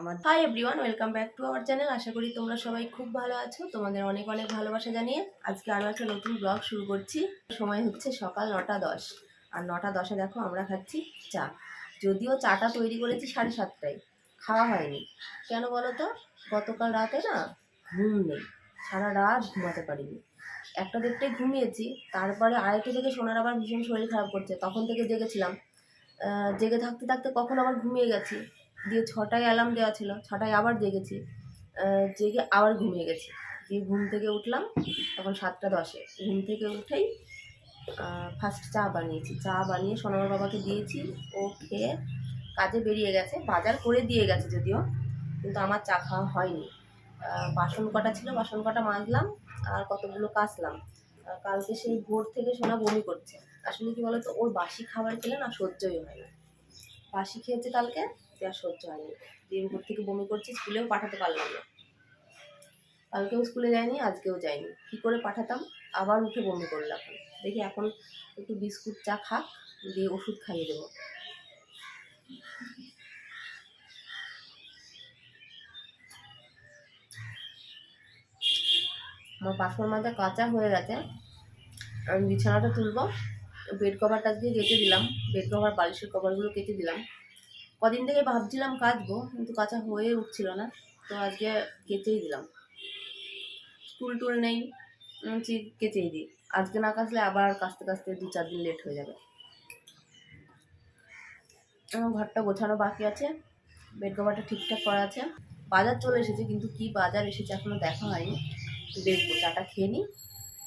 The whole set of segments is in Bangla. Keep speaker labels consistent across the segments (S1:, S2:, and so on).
S1: আমার hi everyone welcome back to our channel আশা করি তোমরা সবাই খুব ভালো আছো। তোমাদের অনেক অনেক ভালোবাসা জানিয়ে আজকে আরও একটা নতুন ব্লগ শুরু করছি। সময় হচ্ছে সকাল নটা দশ। আর নটা দশে দেখো আমরা খাচ্ছি চা। যদিও চাটা তৈরি করেছি সাড়ে সাতটায়। খাওয়া হয়নি। কেন বলো তো গতকাল রাতে না ঘুম নেই। সারা রাত ঘুমাতে পারিনি। একটা দেড়টায় ঘুমিয়েছি। তারপরে আড়াইটে থেকে সোনার আবার ভীষণ শরীর খারাপ করছে। তখন থেকে জেগেছিলাম। জেগে থাকতে থাকতে কখন আবার ঘুমিয়ে গেছি। দিয়ে ছটায় অ্যালার্ম দেওয়া ছিল, ছটায় আবার জেগেছি। জেগে আবার ঘুমিয়ে গেছি। দিয়ে ঘুম থেকে উঠলাম, তখন সাতটা দশে। ঘুম থেকে উঠেই ফার্স্ট চা বানিয়েছি। চা বানিয়ে সোনার বাবাকে দিয়েছি। ও খেয়ে কাজে বেরিয়ে গেছে। বাজার করে দিয়ে গেছে যদিও, কিন্তু আমার চা খাওয়া হয়নি। বাসন কটা ছিল, বাসন কটা মাজলাম আর কতগুলো কাচলাম। কালকে সেই ভোর থেকে সোনা বমি করছে। আসলে কি বলতো, ওর বাসি খাবার খেলে না সহ্যই হয় না। বাসি খেয়েছে কালকে? যে আর সহ্য হয়নি। দিয়ে ভোর থেকে বমি করছে, স্কুলেও পাঠাতে পারলাম না। কালকেও স্কুলে যায়নি, আজকেও যায়নি। কি করে পাঠাতাম? আবার উঠে বমি করলাম। দেখি এখন একটু বিস্কুট চা খাক, দিয়ে ওষুধ খাইয়ে দেবো। আমার বাসন মাথা কাঁচা হয়ে গেছে। আমি বিছানাটা তুলবো, বেড কভারটা দিয়ে কেটে দিলাম। বেড কভার, বালিশের কভারগুলো কেটে দিলাম। কদিন থেকে ভাবছিলাম কাচবো কিন্তু কাঁচা হয়ে উঠছিল না, তো আজকে কেচেই দিলাম। স্কুল টুল নেই ঠিক কেচেই দিই। আজকে না কাচলে আবার কাচতে কাচতে দু চার দিন লেট হয়ে যাবে। আমার ঘরটা গোছানো বাকি আছে বেড কভারটা ঠিকঠাক করা আছে। বাজার চলে এসেছে, কিন্তু কি বাজার এসেছে এখনও দেখা হয়নি। দেখব, চাটা খেয়ে নিই,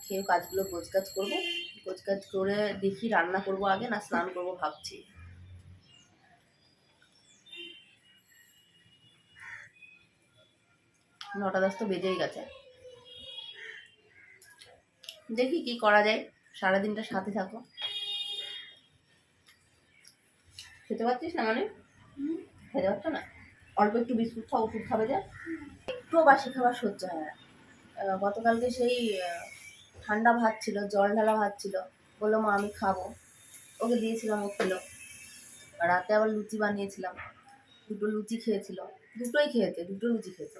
S1: খেয়ে কাজগুলো গোছগাছ করব। গোছগাছ করে দেখি রান্না করব আগে, না স্নান করব ভাবছি। নটা দশ তো বেজেই গেছে। দেখি কি করা যায়, সারাদিনটা সাথে থাকো। খেতে পারছিস না মানে? খেতে পারছ না? অল্প একটু বিস্কুট খাও, ওষুধ খাবে যে। একটুও বাসি খাবার সহ্য হয় না। গতকালকে সেই ঠান্ডা ভাত ছিল, জল ঢালা ভাত ছিল। বলল, মা, আমি খাব। ওকে দিয়েছিলাম ও খেলো রাতে আবার লুচি বানিয়েছিলাম। দুটো লুচি খেয়েছিল। দুটোই খেয়েছে, দুটো লুচি খেয়েছে।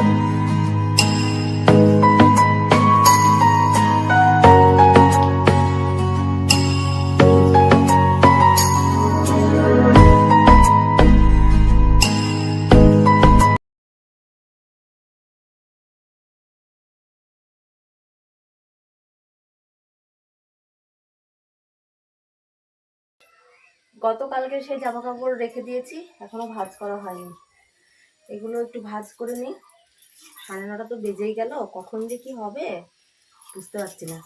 S1: গতকালকে সেই জামা কাপড় রেখে দিয়েছি, এখনও ভাজ করা হয়নি। এগুলো একটু ভাজ করে নিই। সাড়ে নটা তো বেজেই গেল, কখন যে কি হবে বুঝতে পারছি না।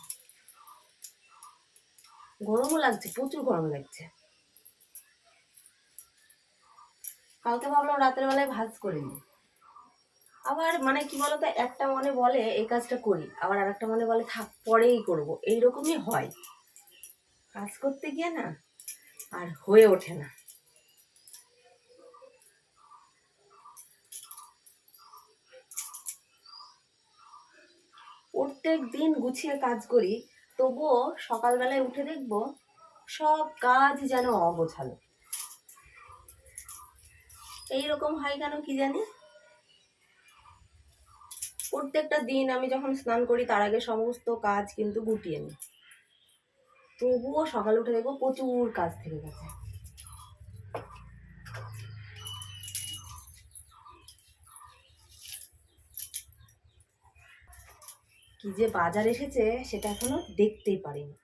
S1: গরমও লাগছে, প্রচুর গরম লাগছে। কালকে ভাবলাম রাতের বেলায় ভাঁজ করে নিই। আবার মানে কি বলতো, একটা মনে বলে এই কাজটা করি। আবার আর একটা মনে বলে, থাক, পরেই করব। এইরকমই হয়। কাজ করতে গিয়ে না আর হয়ে ওঠে না। প্রত্যেক দিন গুছিয়ে কাজ করি, তবুও সকালবেলায় উঠে দেখব সব কাজ যেন অগোছালো। এইরকম হয় কেন কি জানি? প্রত্যেকটা দিন আমি যখন স্নান করি, তার আগে সমস্ত কাজ কিন্তু গুটিয়ে নিই। তবুও সকালে উঠে দেখব প্রচুর কাজ থেকে গেছে। কি যে বাজার এসেছে সেটা এখনও দেখতেই পারিনি।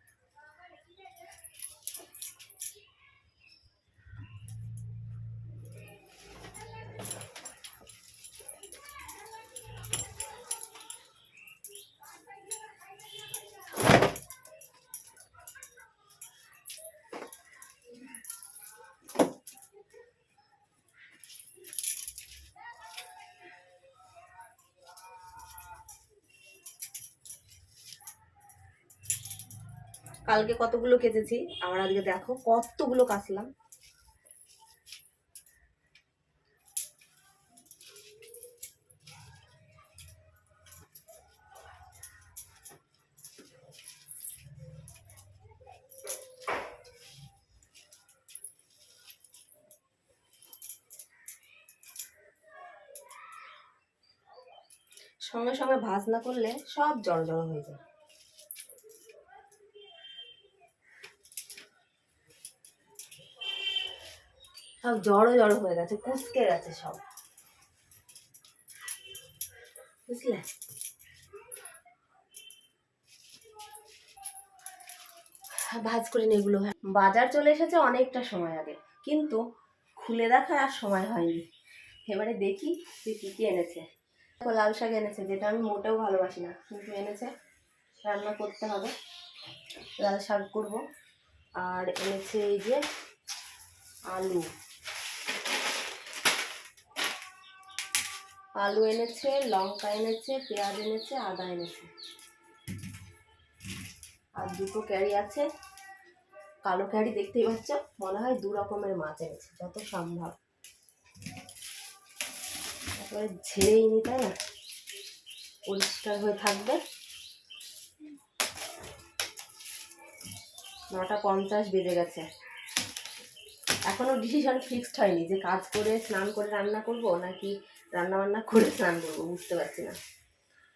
S1: কালকে কতগুলো কেচেছি আবার আজকে দেখো কতগুলো কাচলাম সঙ্গে সঙ্গে ভাজ না করলে সব জড় জড়ো হয়ে যায়। সব জড়ো জড়ো হয়ে গেছে, কুচকে গেছে সব। বুঝলে? ভাজ করে নি এগুলো বাজার চলে এসেছে অনেকটা সময় আগে, কিন্তু খুলে দেখার আর সময় হয়নি। এবারে দেখি যে কী কী এনেছে। লাল শাক এনেছে, যেটা আমি মোটেও ভালোবাসি না, কিন্তু এনেছে। রান্না করতে হবে। লাল শাক করব। আর এনেছে এই যে আলু। আলু এনেছে, লঙ্কা এনেছে, পেঁয়াজ এনেছে, আদা এনেছে। আর দুটো ক্যারি আছে। কালো ক্যারি দেখতেই পাচ্ছ, মনে হয় দু রকমের মাছ এনেছে, যত সম্ভব। তারপরে ঝেড়েই নি তাই না? পরিষ্কার হয়ে থাকবে। নটা পঞ্চাশ বেজে গেছে। এখনও ডিসিশন ফিক্সড হয়নি যে কাজ করে, স্নান করে, রান্না করব নাকি রান্না বান্না করে স্নান করব, বুঝতে পারছি না।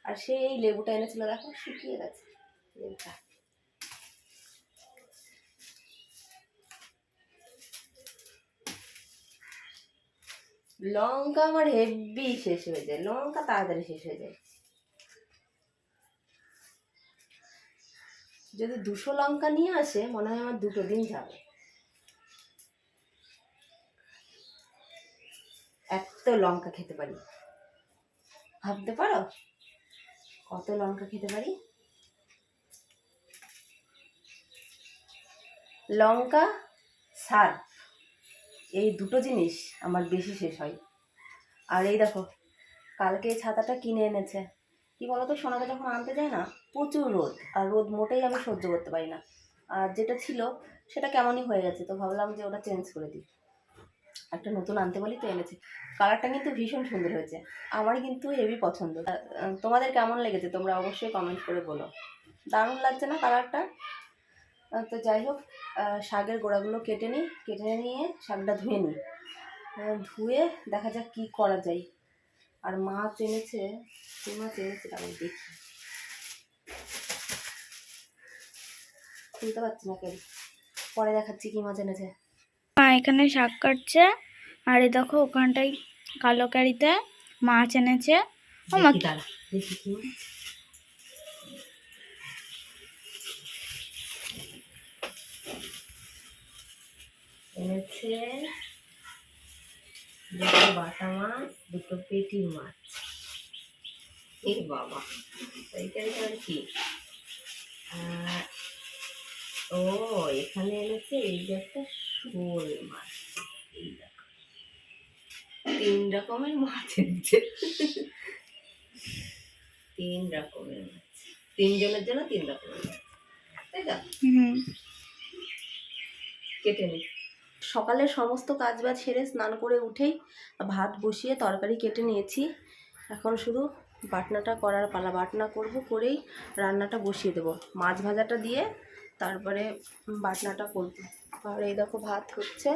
S1: আর সেই এই লেবুটা এনেছিল, দেখো, শুকিয়ে গেছে। লেবুটা। লঙ্কা আমার হেভি শেষ হয়ে যায়। লঙ্কা তাড়াতাড়ি শেষ হয়ে যায়। যদি দুশো লঙ্কা নিয়ে আসে, মনে হয় আমার দুটো দিন যাবে। এত লঙ্কা খেতে পারি? ভাবতে পারো? কত লঙ্কা খেতে পারি? লঙ্কা সার্ফ এই দুটো জিনিস আমার বেশি শেষ হয়। আর এই দেখো, কালকে ছাতাটা কিনে এনেছে। কি বলতো, সোনাকে যখন আনতে যায় না, প্রচুর রোদ, আর রোদ মোটেই আমি সহ্য করতে পারি না। আর যেটা ছিল, সেটা কেমনই হয়ে গেছে, তো ভাবলাম যে ওটা চেঞ্জ করে দিই। একটা নতুন আনতে বলি তো এনেছি। কালারটা কিন্তু ভীষণ সুন্দর হয়েছে। আমার কিন্তু হেভি পছন্দ। তোমাদের কেমন লেগেছে তোমরা অবশ্যই কমেন্ট করে বলো। দারুণ লাগছে না কালারটা? তো যাই হোক শাকের গোড়াগুলো কেটে নিই, কেটে নিয়ে শাকটা ধুয়ে নিই। ধুয়ে দেখা যাক কী করা যায়। আর মাছ এনেছে, কি মাছ এনেছে আমি দেখি। খুলতে পারছি না কেন? পরে দেখাচ্ছি কি মাছ এনেছে।
S2: মা এখানে শাক কাটছে। আর এই দেখো ওখানটায় কালো কারিতে মাছ এনেছে।
S1: এনেছে দুটো বাটা দুটো পেটি মাছ। এ বাবা এইখানে এখানে কি? ও, এখানে এনেছে এই যে একটা শোল মাছ এই দেখো। তিন রকমের মাছ এনেছে। তিন রকমের মাছ। তিনজনের জন্য তিন রকমের মাছ। তাই তো? কেটে নিই সকালের সমস্ত কাজ বাজ সেরে স্নান করে উঠেই ভাত বসিয়ে তরকারি কেটে নিয়েছি। এখন শুধু বাটনাটা করার পালা। বাটনা করব করেই রান্নাটা বসিয়ে দেবো। মাছ ভাজাটা দিয়ে তারপরে বাটনাটা করব। আর এই দেখো ভাত হচ্ছে।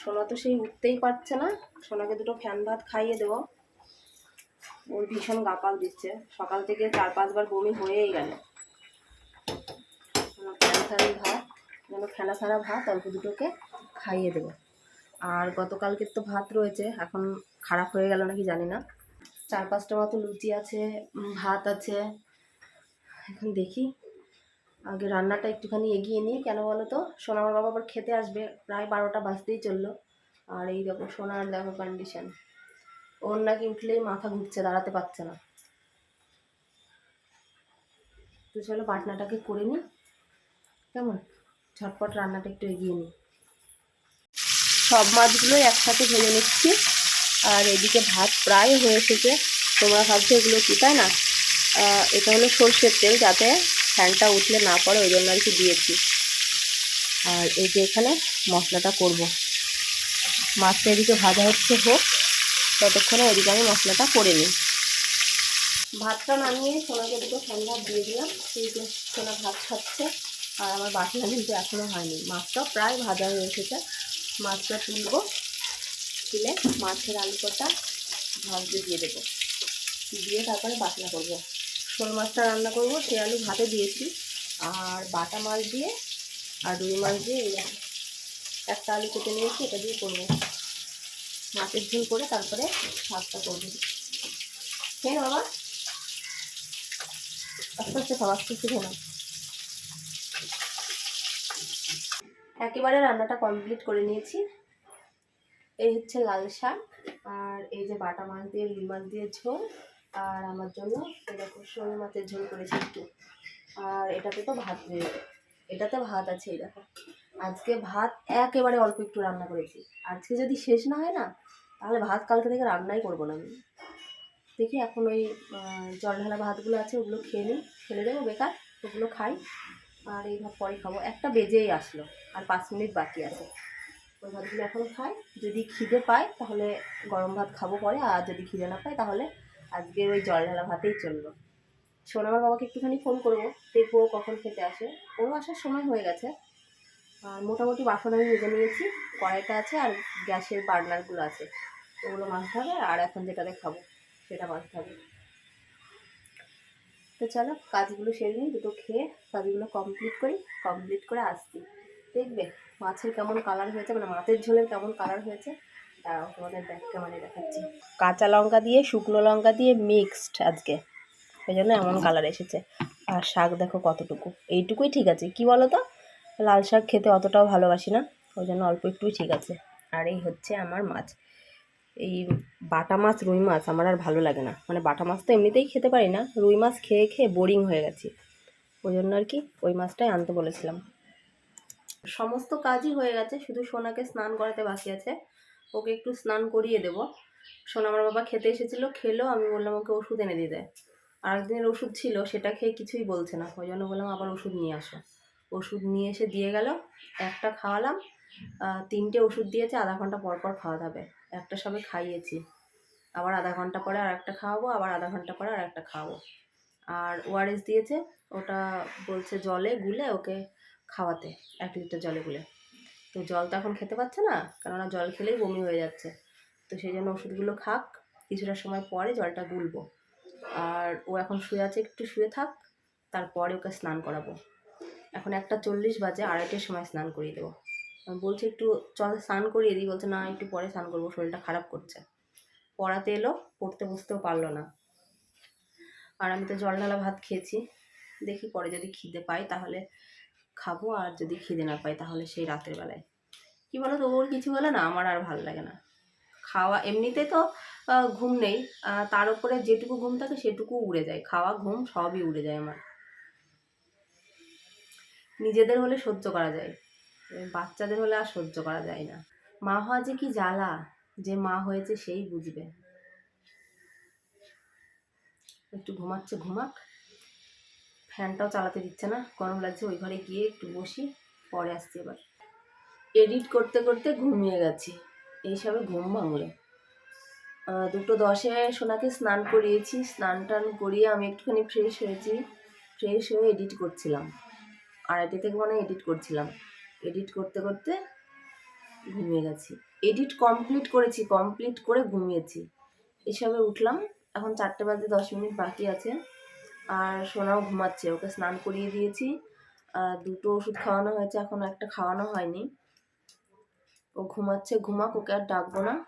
S1: সোনা তো সেই উঠতেই পারছে না। সোনাকে দুটো ফ্যান ভাত খাইয়ে দেবো। ওর ভীষণ গাপাল দিচ্ছে। সকাল থেকে চার পাঁচবার বমি হয়েই গেল। ফ্যান ফ্যান ভাত, যেন ফেনা ফেনা ভাত অল্প দুটোকে খাইয়ে দেবো। আর গতকালকের তো ভাত রয়েছে, এখন খারাপ হয়ে গেল নাকি জানি না। চার পাঁচটা মতো লুচি আছে ভাত আছে। এখন দেখি আগে রান্নাটা একটুখানি এগিয়ে নিই, কেন বলো তো? সোনামার বাবা আবার খেতে আসবে, প্রায় বারোটা বাজতেই চলল। আর এই দেখো সোনার দেখো কন্ডিশন ওর নাকি উঠলেই মাথা ঘুরছে, দাঁড়াতে পারছে না। তো চলো বাটনাটাকে করে নিই। কেমন? ঝটপট রান্নাটা একটু এগিয়ে নিই। সব মাছগুলো একসাথে ভেজে নিচ্ছি। আর এদিকে ভাত প্রায় হয়ে এসেছে। তোমরা ভাবছ এগুলো কি, তাই না? এটা হলো সর্ষের তেল, যাতে ফ্যানটা উঠলে না পড়ে, ওই জন্য আর কি দিয়েছি। আর এই যে এখানে মশলাটা করব। মাছটা এদিকে ভাজা হচ্ছে, হোক। ততক্ষণে ওইদিকে আমি মশলাটা করে নিই। ভাতটা নামিয়ে সোনাকে দুটো ফ্যান ভাত দিয়ে দিলাম। সেই যে সোনা ভাত খাচ্ছে। আর আমার বাসনা কিন্তু এখনও হয়নি। মাছটাও প্রায় ভাজা হয়ে এসেছে। মাছটা তুলবো। তুলে মাছের আলু কটা ভাজতে দিয়ে দেবো। দিয়ে তারপরে বাটনা করব। শোল মাছটা রান্না করব সে আলু ভাতে দিয়েছি। আর বাটা মাছ দিয়ে আর রুই মাছ দিয়ে এই একটা আলু কেটে নিয়েছি, এটা দিয়ে করব। মাছের ঝুল করে তারপরে শাকটা করব। খেয়ে বাবা? আস্তে আস্তে খাওয়া আস্তে আস্তে একেবারে রান্নাটা কমপ্লিট করে নিয়েছি। এই হচ্ছে লাল শাক আর এই যে বাটা মাছ দিয়ে, রুই মাছ দিয়ে ঝোল। আর আমার জন্য এরকম শোল মাছের ঝোল করেছি একটু। আর এটাতে তো ভাত এটাতে ভাত আছে, এই দেখো। আজকে ভাত একেবারে অল্প একটু রান্না করেছি। আজকে যদি শেষ না হয় না, তাহলে ভাত কালকে থেকে রান্নাই করব না আমি। দেখি এখন ওই জল ঢালা ভাতগুলো আছে, ওগুলো খেয়ে নিই, ফেলে দেবো, বেকার, ওগুলো খাই। আর এই ভাত পরে খাব। একটা বেজেই আসলো, আর পাঁচ মিনিট বাকি আছে। ওই ভাতগুলো এখন খাই। যদি খিদে পায়, তাহলে গরম ভাত খাব পরে, আর যদি খিদে না পায়, তাহলে আজকে ওই জল ঢালা ভাতেই চলল। সোনামার বাবাকে একটুখানি ফোন করব, দেখব কখন খেতে আসে। ওরও আসার সময় হয়ে গেছে। আর মোটামুটি বাসন আমি ভেজে নিয়েছি, কড়াইটা আছে আর গ্যাসের বার্নারগুলো আছে। ওগুলো মাছতে হবে আর এখন যেটাতে খাব, সেটা মাছতে হবে। তো চলো, কাজগুলো সেরে নিই, দুটো খেয়ে কাজগুলো কমপ্লিট করি কমপ্লিট করে আসছি। দেখবে মাছের কেমন কালার হয়েছে মানে মাছের ঝোলের কেমন কালার হয়েছে। দাঁড়াও তোমাদের ব্যাক ক্যামেরায় দেখাচ্ছি। কাঁচা লঙ্কা দিয়ে, শুকনো লঙ্কা দিয়ে মিক্সড আজকে। ওই জন্য এমন কালার এসেছে। আর শাক দেখো কতটুকু। এইটুকুই ঠিক আছে। কি বলো তো লাল শাক খেতে অতটাও ভালোবাসি না। ওই জন্য অল্প একটুই ঠিক আছে। আর এই হচ্ছে আমার মাছ। এই বাটা মাছ, রুই মাছ আমার আর ভালো লাগে না। মানে বাটা মাছ তো এমনিতেই খেতে পারি না। রুই মাছ খেয়ে খেয়ে বোরিং হয়ে গেছি। ওই জন্য আর কি ওই মাছটাই আনতে বলেছিলাম। সমস্ত কাজই হয়ে গেছে। শুধু সোনাকে স্নান করাতে বাকি আছে। ওকে একটু স্নান করিয়ে দেব। সোনা আমার বাবা খেতে এসেছিল, খেলো, আমি বললাম ওকে ওষুধ এনে দিয়ে দেয় আর একদিনের ওষুধ ছিল, সেটা খেয়ে কিছুই বলছে না। ওই জন্য বললাম আবার ওষুধ নিয়ে আসো। ওষুধ নিয়ে এসে দিয়ে গেল, একটা খাওয়ালাম তিনটে ওষুধ দিয়েছে, আধা ঘণ্টা পর পর খাওয়াতে হবে একটা সবে খাইয়েছি। আবার আধা ঘণ্টা পরে আর একটা খাওয়াবো, আবার আধা ঘণ্টা পরে আর একটা খাওয়াবো। আর ওআরএস দিয়েছে, ওটা বলছে জলে গুলে ওকে খাওয়াতে, এক লিটার জলে গুলে। তো জল তো এখন খেতে পাচ্ছে না, কেননা জল খেলেই বমি হয়ে যাচ্ছে। তো সেই জন্য ওষুধগুলো খাক, কিছুটা সময় পরে জলটা গুলবো। আর ও এখন শুয়ে আছে, একটু শুয়ে থাক, তারপরে ওকে স্নান করাবো। এখন একটা চল্লিশ বাজে, আড়াইটের সময় স্নান করিয়ে দেবো। আমি বলছি একটু চল স্নান করিয়ে দিই, বলছে না, একটু পরে স্নান করব, শরীরটা খারাপ করছে। পড়াতে এলো, পড়তে বসতেও পারল না। আর আমি তো জল ঢালা ভাত খেয়েছি, দেখি পরে যদি খিদে পাই তাহলে খাব আর যদি খিদে না পাই তাহলে সেই রাতের বেলায়। কি বলো তো ওর কিছু হলে না আমার আর ভালো লাগে না। খাওয়া এমনিতে তো ঘুম নেই। তার উপরে যেটুকু ঘুম থাকে সেটুকু উড়ে যায়। খাওয়া, ঘুম সবই উড়ে যায় আমার। নিজেদের হলে সহ্য করা যায়। বাচ্চাদের হলে আর সহ্য করা যায় না। মা হওয়া যে কি জ্বালা? যে মা হয়েছে সেই বুঝবে। একটু ঘুমাচ্ছে, ঘুমাক। ফ্যানটাও চালাতে দিচ্ছে না। গরম লাগছে, ওই ঘরে গিয়ে একটু বসি, পরে আসছি এবার। এডিট করতে করতে ঘুমিয়ে গেছি। এইসবে ঘুম ভাঙলো। দুটো দশে সোনাকে স্নান করিয়েছি। স্নান টান করিয়ে আমি একটুখানি ফ্রেশ হয়েছি। ফ্রেশ হয়ে এডিট করছিলাম। আড়াইটে থেকে মানে এডিট করছিলাম। এডিট করতে করতে ঘুমিয়ে গেছি। এডিট কমপ্লিট করেছি কমপ্লিট করে ঘুমিয়েছি। এসবে উঠলাম। এখন চারটে বাজে দশ মিনিট বাকি আছে। আর সোনাও ঘুমাচ্ছে, ওকে স্নান করিয়ে দিয়েছি। আর দুটো ওষুধ খাওয়ানো হয়েছে, এখন একটা খাওয়ানো হয়নি। ও ঘুমাচ্ছে, ঘুমাক, ওকে আর ডাকবো না।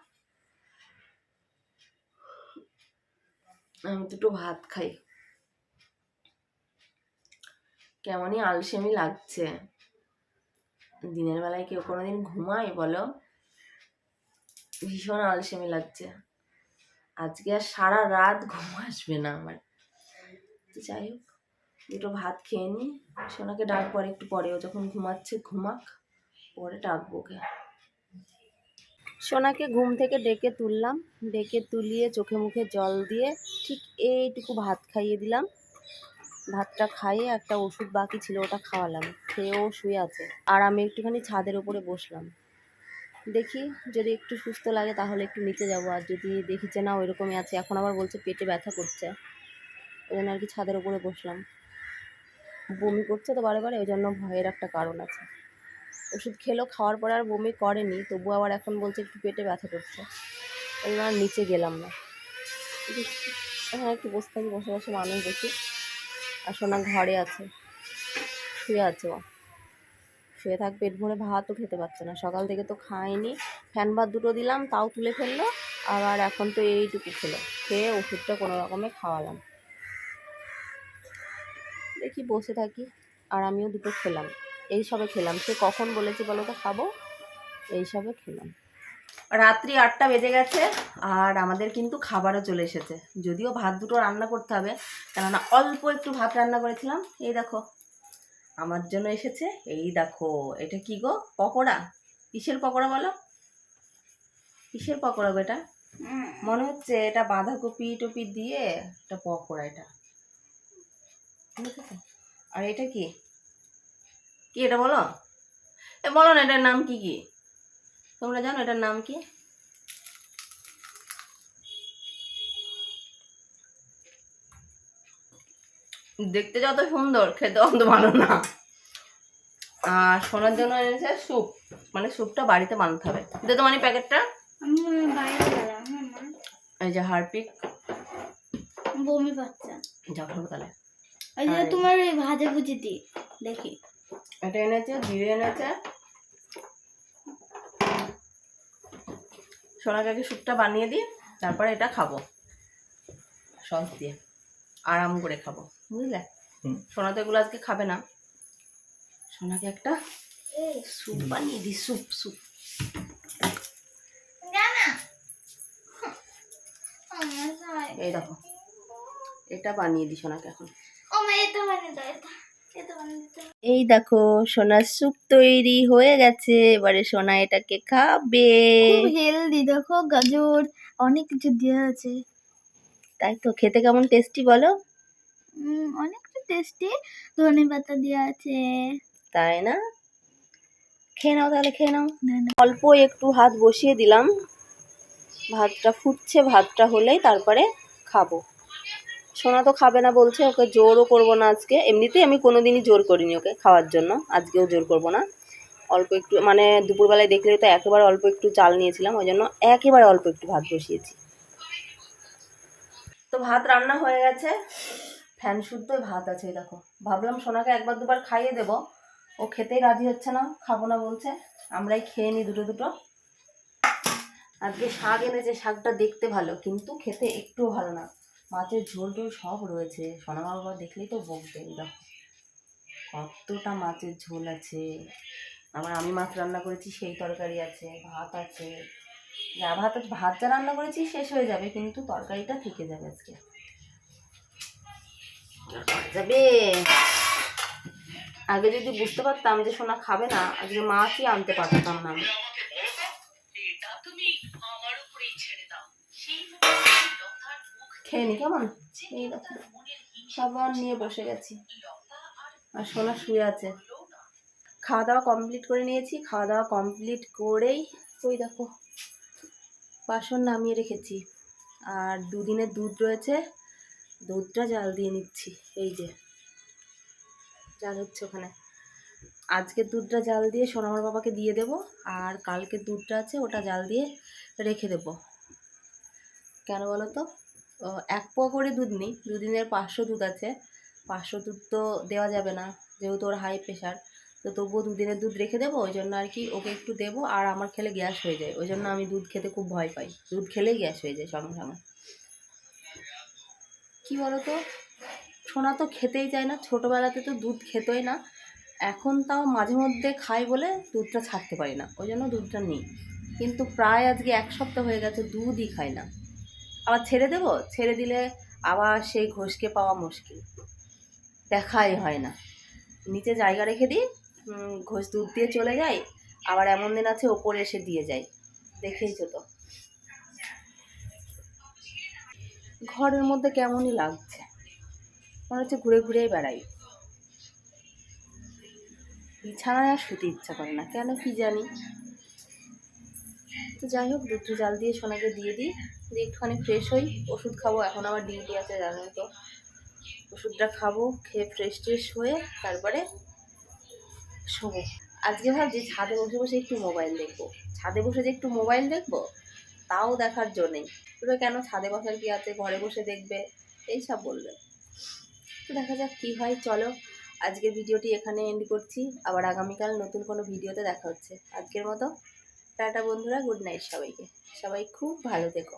S1: আমি দুটো ভাত খাই। কেমনই আলসেমি লাগছে। দিনের বেলায় কেউ কোনোদিন ঘুমায় বলো? ভীষণ আলসেমি লাগছে। আজকে আর সারা রাত ঘুম আসবে না আমার। তো যাই হোক, দুটো ভাত খেয়ে নিই। সোনাকে ডাক পরে একটু পরে, ও যখন ঘুমাচ্ছে, ঘুমাক, পরে ডাকবো ওকে। সোনাকে ঘুম থেকে ডেকে তুললাম, ডেকে তুলিয়ে চোখে মুখে জল দিয়ে ঠিক এইটুকু ভাত খাইয়ে দিলাম। ভাতটা খাইয়ে একটা ওষুধ বাকি ছিল, ওটা খাওয়ালাম। খেয়েও শুয়ে আছে। আর আমি একটুখানি ছাদের উপরে বসলাম। দেখি যদি একটু সুস্থ লাগে, তাহলে একটু নিচে যাব। আর যদি দেখি যে না, ওইরকমই আছে, এখন আবার বলছে পেটে ব্যথা করছে। ওই জন্য আর কি ছাদের উপরে বসলাম। বমি করছে তো বারে বারে ওই জন্য ভয়ের একটা কারণ আছে। ওষুধ খেলো, খাওয়ার পরে আর বমি করেনি তবু আবার এখন বলছে একটু পেটে ব্যথা করছে। ওই আর নিচে গেলাম না। এখানে একটু বসে থাকি, বসে বসে মানুষ দেখি। আর সোনা ঘরে আছে, শুয়ে আছে ও। শুয়ে থাক, পেট ভরে ভাতও খেতে পারছে না। সকাল থেকে তো খায়নি, ফ্যান ভাত দুটো দিলাম, তাও তুলে ফেলল। আবার এখন তো এইটুকু খেলো। খেয়ে ওষুধটা কোনো রকমে খাওয়ালাম। দেখি বসে থাকি? আর আমিও দুটো খেলাম। এই সবে খেলাম। সে কখন বলেছে বলো তো? খাব? এই সবে খেলাম। রাত্রি আটটা বেজে গেছে আর আমাদের কিন্তু খাবারও চলে এসেছে। যদিও ভাত দুটো রান্না করতে হবে কেননা অল্প একটু ভাত রান্না করেছিলাম। এই দেখো আমার জন্য এসেছে। এই দেখো এটা কি গো? পকোড়া? কিসের পকোড়া বলো? কিসের পকোড়া গো এটা? মনে হচ্ছে এটা বাঁধাকপি টপি দিয়ে একটা পকোড়া এটা? আর এটা কি? কি এটা বলো? এ বলো না এটার নাম কি কি? তোমরা জানো এটার নাম কি? দেখতে যত সুন্দর খেতে অত ভালো না। আর সোনার জন্য এনেছে স্যুপ মানে স্যুপটা বাড়িতে বানাতে হবে। দে তো মানে প্যাকেটটা। এই যে হারপিক।
S2: বমি পাচ্ছে।
S1: যা ভালো তাহলে।
S2: ওই যে তোমার ওই ভাজা ভুজি দি দেখি।
S1: এটা এনেছে জিরে এনেছে? সোনাকে আগে স্যুপটা বানিয়ে দিই তারপরে এটা খাব। সস দিয়ে আরাম করে খাব বুঝলে। সোনা তো এগুলো আজকে খাবে না। সোনাকে একটা স্যুপ বানিয়ে দিই স্যুপ স্যুপ। এই দেখো এটা বানিয়ে দিই সোনাকে এখন। এই দেখো সোনার স্যুপ তৈরি হয়ে গেছে। এবারে সোনা এটাকে খাবে।
S2: হেলদি দেখো গাজর অনেক কিছু দেওয়া আছে।
S1: তাই তো খেতে কেমন টেস্টি বলো?
S2: উম, অনেক টেস্টি ধনে পাতা দেওয়া আছে।
S1: তাই না? খেয়ে নাও তাহলে খেয়ে নাও। অল্প একটু ভাত বসিয়ে দিলাম। ভাতটা ফুটছে ভাতটা হলেই তারপরে খাব। সোনা তো খাবে না বলছে, ওকে জোরও করব না আজকে। এমনিতেই আমি কোনোদিনই জোর করিনি ওকে খাওয়ার জন্য, আজকেও জোর করব না। অল্প একটু মানে দুপুরবেলায় দেখলে তো একেবারে অল্প একটু চাল নিয়েছিলাম, ওই জন্য একেবারে অল্প একটু ভাত বসিয়েছি। তো ভাত রান্না হয়ে গেছে। ফ্যান শুদ্ধ ভাত আছে দেখো। ভাবলাম সোনাকে একবার দুবার খাইয়ে দেবো। ও খেতেই রাজি হচ্ছে না, খাব না বলছে। আমরাই খেয়ে নিই দুটো দুটো। আজকে শাক এনেছে, শাকটা দেখতে ভালো, কিন্তু খেতে একটুও ভালো না। মাছের ঝোল টোল সব রয়েছে। সোনা বাবা দেখলেই তো বকবে এই দেখো। কতটা মাছের ঝোল আছে। আবার আমি মাছ রান্না করেছি, সেই তরকারি আছে, ভাত আছে। যা ভাত ভাত যা রান্না করেছি, শেষ হয়ে যাবে, কিন্তু তরকারিটা থেকে যাবে আজকে। যাবে। আগে যদি বুঝতে পারতাম যে সোনা খাবে না, আজকে মাছই আনতে পারতাম না আমি। খেয়ে নি, কেমন? এই সাবান নিয়ে বসে গেছি। আর সোনা শুয়ে আছে। খাওয়া দাওয়া কমপ্লিট করে নিয়েছি, খাওয়া দাওয়া কমপ্লিট করেই ওই দেখো, বাসন নামিয়ে রেখেছি। আর দুদিনের দুধ রয়েছে, দুধটা জাল দিয়ে নিচ্ছি, এই যে। জাল হচ্ছে ওখানে। আজকে দুধটা জাল দিয়ে সোনামার বাবাকে দিয়ে দেব, আর কালকে দুধটা আছে ওটা জাল দিয়ে রেখে দেব। কেন বলো তো? ও, এক পোয়া করে দুধ নিই দুদিনের পাঁচশো দুধ আছে। পাঁচশো দুধ তো দেওয়া যাবে না যেহেতু ওর হাই প্রেশার তো তবুও দুদিনের দুধ রেখে দেবো ওই জন্য আর কি ওকে একটু দেবো আর আমার খেলে গ্যাস হয়ে যায়। ওই জন্য আমি দুধ খেতে খুব ভয় পাই। দুধ খেলেই গ্যাস হয়ে যায় সঙ্গে সঙ্গে। কী বলো তো সোনা তো খেতেই চায় না ছোটোবেলাতে তো দুধ খেতোই না। এখন তাও মাঝে মধ্যে খাই বলে দুধটা ছাড়তে পারি না ওই জন্য দুধটা নিই। কিন্তু প্রায় আজকে এক সপ্তাহ হয়ে গেছে দুধই খাই না। আবার ছেড়ে দেবো? ছেড়ে দিলে আবার সেই ঘষকে পাওয়া মুশকিল। দেখাই হয় না। নিচে জায়গা রেখে দিই ঘোষ দুধ দিয়ে চলে যাই আবার এমন দিন আছে ওপরে এসে দিয়ে যাই দেখেইছো তো। ঘরের মধ্যে কেমনই লাগছে। মনে হচ্ছে ঘুরে ঘুরেই বেড়াই। বিছানায় আর শুতে ইচ্ছা করে না, কেন কি জানি? তো যাই হোক, দুধ জাল দিয়ে সোনাকে দিয়ে দিই। দিয়ে একটুখানি ফ্রেশ হই, ওষুধ খাব। এখন আমার ডিউটি আছে জানো তো। ওষুধটা খাব, খেয়ে ফ্রেশ ট্রেশ হয়ে তারপরে শোবো। আজকে ভাবছি ছাদে বসে বসে একটু মোবাইল দেখব। ছাদে বসে যে একটু মোবাইল দেখব, তাও দেখার জন্যেই তবে কেন ছাদে বসার কি আছে, ঘরে বসে দেখবে এইসব বলবে। তো দেখা যাক কী হয়, চলো। আজকের ভিডিওটি এখানে এন্ড করছি। আবার আগামীকাল নতুন কোনো ভিডিওতে দেখা হচ্ছে। আজকের মতো টাটা বন্ধুরা গুড নাইট সবাইকে। সবাই খুব ভালো থেকো।